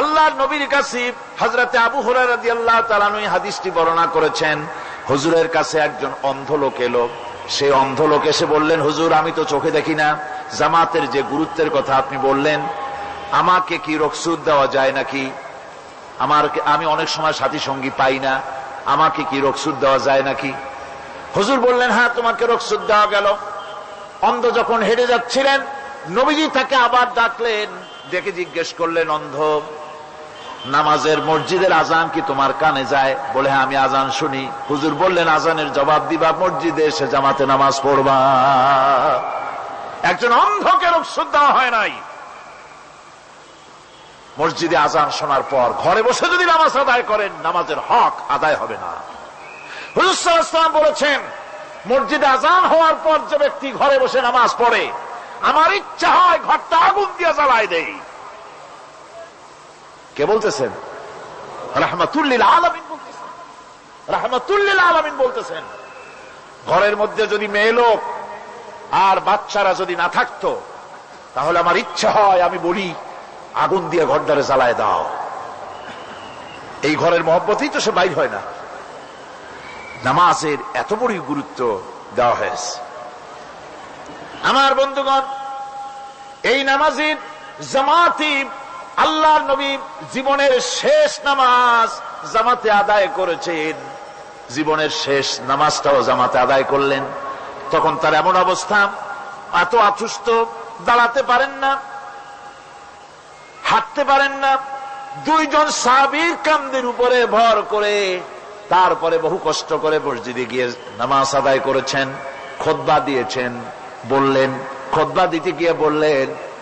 আল্লাহ নবীর কাসিব হাজরাতে আবু হরারদি আল্লাহ তালানুই হাদিসটি বর্ণনা করেছেন, হুজুরের কাছে একজন অন্ধ লোক এলো। সেই অন্ধ লোক এসে বললেন, হুজুর, আমি তো চোখে দেখি না। জামাতের যে গুরুত্বের কথা আপনি বললেন, আমাকে কি রকসুদ দেওয়া যায় নাকি? আমার আমি অনেক সময় সাথী সঙ্গী পাই না। আমাকে কি রকসুদ দেওয়া যায় নাকি? হুজুর বললেন হ্যাঁ তোমাকে রকসুদ দেওয়া গেল। অন্ধ যখন হেঁটে যাচ্ছিলেন, নবীজি তাকে আবার ডাকলেন, ডেকে জিজ্ঞেস করলেন, অন্ধ নামাজের মসজিদের আজান কি তোমার কানে যায়? বলে হ্যাঁ আমি আজান শুনি। হুজুর বললেন, আজানের জবাব দিবা, মসজিদে এসে জামাতে নামাজ পড়বা। একজন অন্ধকে রকসুদ দেওয়া হয় নাই। মসজিদে আজান শোনার পর ঘরে বসে যদি নামাজ আদায় করেন, নামাজের হক আদায় হবে না। হুজুর বলেছেন, মসজিদে আজান হওয়ার পর যে ব্যক্তি ঘরে বসে নামাজ পড়ে, আমার ইচ্ছা হয় ঘরটা আগুন দিয়ে জ্বালায় দেই। কে বলতেছেন? রাহমাতুল্লিল আলমিন বলতেছেন। রাহমাতুল্লিল আলমিন বলতেছেন। ঘরের মধ্যে যদি মেয়ে লোক আর বাচ্চারা যদি না থাকতো, তাহলে আমার ইচ্ছা হয় আমি বলি, আগুন দিয়ে ঘরটারে জ্বালায় দাও। এই ঘরের মহব্বতেই তো সে বাইর হয় না। নামাজের এত বড়ই গুরুত্ব দেওয়া হয়েছে। আমার বন্ধুগণ, এই নামাজের জামাতি আল্লাহ নবী জীবনের শেষ নামাজ জামাতে আদায় করেছেন। জীবনের শেষ নামাজটাও জামাতে আদায় করলেন। তখন তার এমন অবস্থা, এত আতুষ্ট দাঁড়াতে পারেন না, হাঁটতে পারেন না। দুইজন সাবির কামদের উপরে ভর করে তারপরে বহু কষ্ট করে মসজিদে গিয়ে নামাজ আদায় করেছেন, খোদবা দিয়েছেন, বললেন, খোদবা দিতে গিয়ে বললেন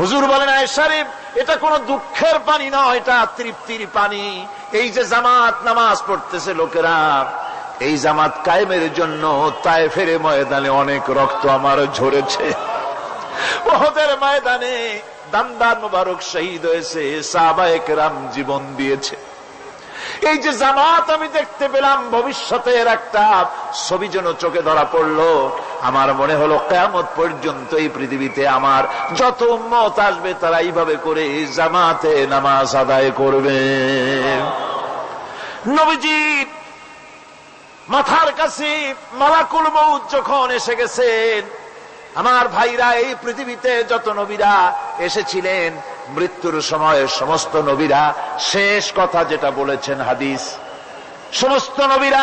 হুজুর বলেন আয়সারিফ এটা কোনো দুঃখের পানি নয়, এটা তৃপ্তির পানি। এই যে জামাত নামাজ পড়তেছে লোকেরা, এই জামাত কায়েমের জন্য তাই ফেরে ময়দানে অনেক রক্ত আমার ঝরেছে। ওহদের ময়দানে দান্দার মুবারক শহীদ হয়েছে সাবায়ক রাম জীবন দিয়েছে। এই যে জামাত আমি দেখতে পেলাম, ভবিষ্যতের একটা ছবি যেন চোখে ধরা পড়ল আমার মনে হলো কেমত পর্যন্ত এই পৃথিবীতে আমার যত মত আসবে তারা এইভাবে করে জামাতে নামাজ আদায় করবে। নবীজি, মাথার কাছে মালাকুল মৌত যখন এসে গেছেন, আমার ভাইরা এই পৃথিবীতে যত নবীরা এসেছিলেন, মৃত্যুর সময় সমস্ত নবীরা শেষ কথা যেটা বলেছেন হাদিস, সমস্ত নবীরা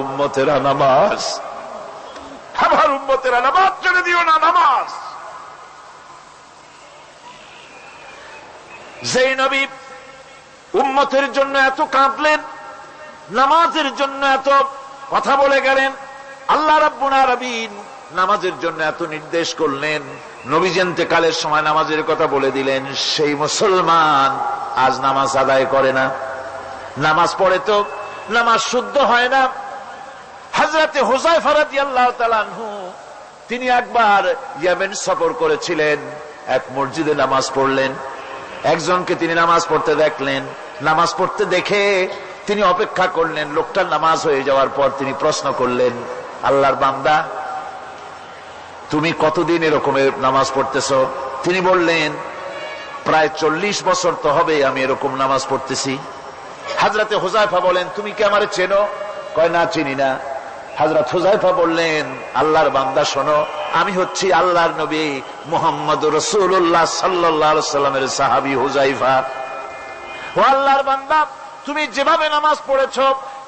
উম্মতেরা জন্য এত কাঁদলেন, নামাজের জন্য এত কথা বলে গেলেন, আল্লাহ রাব্বুল আলামিন নামাজের জন্য এত নির্দেশ করলেন। নবীজেন্তে কালের সময় নামাজের কথা বলে দিলেন, সেই মুসলমান আজ নামাজ আদায় করে না। নামাজ পড়ে তো নামাজ শুদ্ধ হয় না। হাজরাতে হোসাই তালানহু তিনি একবার ইয়ামেন সফর করেছিলেন, এক মসজিদে নামাজ পড়লেন। একজনকে তিনি নামাজ পড়তে দেখলেন। নামাজ পড়তে দেখে তিনি অপেক্ষা করলেন, লোকটার নামাজ হয়ে যাওয়ার পর তিনি প্রশ্ন করলেন, আল্লাহর বান্দা, তুমি কতদিন এরকমের নামাজ পড়তেছ? তিনি বললেন প্রায় চল্লিশ বছর তো হবে আমি এরকম নামাজ পড়তেছি। হাজরাতে হোজাইফা বলেন, তুমি কি আমারে চেনো? কয়, না, চিনি না। হাজরত হুজাইফা বললেন, আল্লাহর বান্দা, শোনো, আমি হচ্ছি আল্লাহর নবী মোহাম্মদ রসুল্লাহ সাল্লাহ সাল্লামের সাহাবি হুজাইফা ও আল্লাহর বান্দা, তুমি যেভাবে নামাজ পড়েছ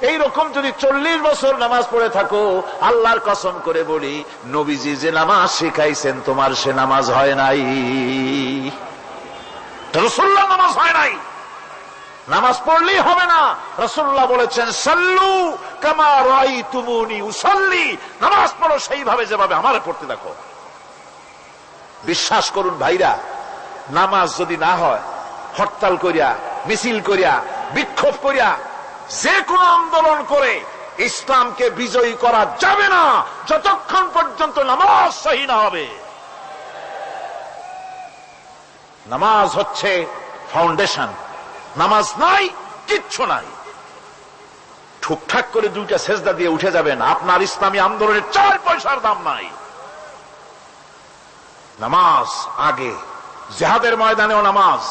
এই রকম যদি চল্লিশ বছর নামাজ পড়ে থাকো, আল্লাহর কসম করে বলি, নবীজি যে নামাজ শিখাইছেন, তোমার সে নামাজ হয় নাই। রসুল্লাহ নামাজ হয় নাই। নামাজ পড়লেই হবে না। রসুল্লাহ বলেছেন, সাল্লু কামা উসল্লি। নামাজ পড়ো সেইভাবে যেভাবে আমার পড়তে দেখো। বিশ্বাস করুন ভাইরা, নামাজ যদি না হয়, হরতাল করিয়া, মিছিল করিয়া, বিক্ষোভ করিয়া, যে কোনো আন্দোলন করে ইসলামকে বিজয়ী করা যাবে না। যতক্ষণ পর্যন্ত নামাজ সহি না হবে। নামাজ হচ্ছে ফাউন্ডেশন নামাজ নাই, কিচ্ছু নাই। ঠুকঠাক করে দুইটা সেজদা দিয়ে উঠে যাবেন, আপনার ইসলামী আন্দোলনের চার পয়সার দাম নাই। নামাজ আগে, জেহাদের ময়দানেও নামাজ।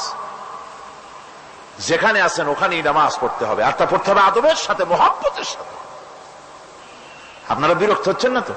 যেখানে আছেন ওখানেই নামাজ পড়তে হবে, আর তা পড়তে হবে আদবের সাথে মোহাম্মতের সাথে। আপনারা বিরক্ত হচ্ছেন না তো?